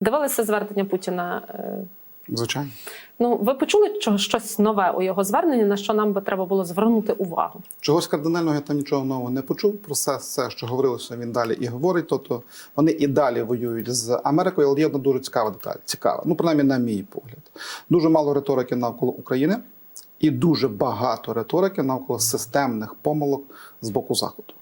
Дивилися звернення Путіна. е, Звичайно. Ну, ви почули щось нове у його зверненні, на що нам би треба було звернути увагу? Чогось кардинального я там нічого нового не почув. Про все, все, що говорилося, він далі і говорить. Тобто вони і далі воюють з Америкою, але є одна дуже цікава деталь. Цікава. Ну, принаймні, на мій погляд. Дуже мало риторики навколо України і дуже багато риторики навколо системних помилок з боку Заходу.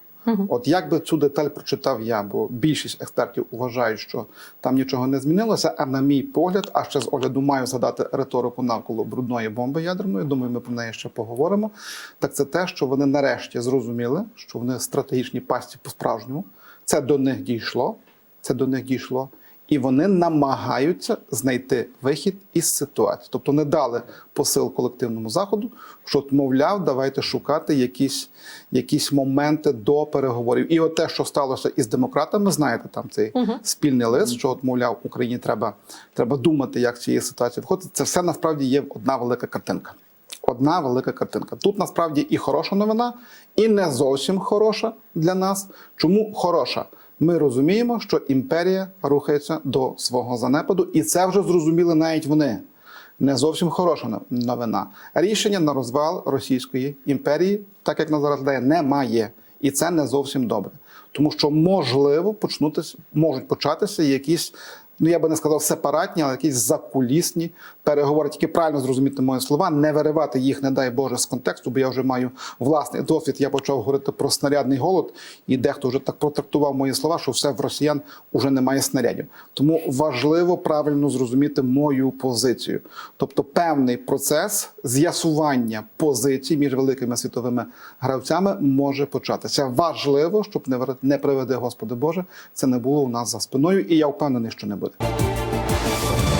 От як би цю деталь прочитав я, бо більшість експертів вважають, що там нічого не змінилося. А на мій погляд, а ще з огляду маю згадати риторику навколо брудної бомби ядерної. Думаю, ми про неї ще поговоримо. Так це те, що вони нарешті зрозуміли, що вони стратегічні пасті по-справжньому. Це до них дійшло. Це до них дійшло. І вони намагаються знайти вихід із ситуації. Тобто не дали посил колективному заходу, що, мовляв, давайте шукати якісь, якісь моменти до переговорів. І от те, що сталося із демократами, знаєте, там цей спільний лист, що от, мовляв, Україні треба, треба думати, як з цієї ситуації виходити. Це все насправді є одна велика картинка. Одна велика картинка. Тут насправді і хороша новина, і не зовсім хороша для нас. Чому хороша? Ми розуміємо, що імперія рухається до свого занепаду, і це вже зрозуміли навіть вони. Не зовсім хороша нов- новина. Рішення на розвал Російської імперії, так як на зараз дає, немає. І це не зовсім добре. Тому що можливо почнутися, можуть початися якісь, ну я би не сказав сепаратні, але якісь закулісні переговори. Тільки правильно зрозуміти мої слова, не виривати їх, не дай Боже, з контексту, бо я вже маю власний досвід. Я почав говорити про снарядний голод, і дехто вже так протрактував мої слова, що все в росіян уже немає снарядів. Тому важливо правильно зрозуміти мою позицію. Тобто, певний процес з'ясування позицій між великими світовими гравцями може початися. Важливо, щоб не приведе Господи Боже, це не було у нас за спиною, і я впевнений, що не буде пригоди.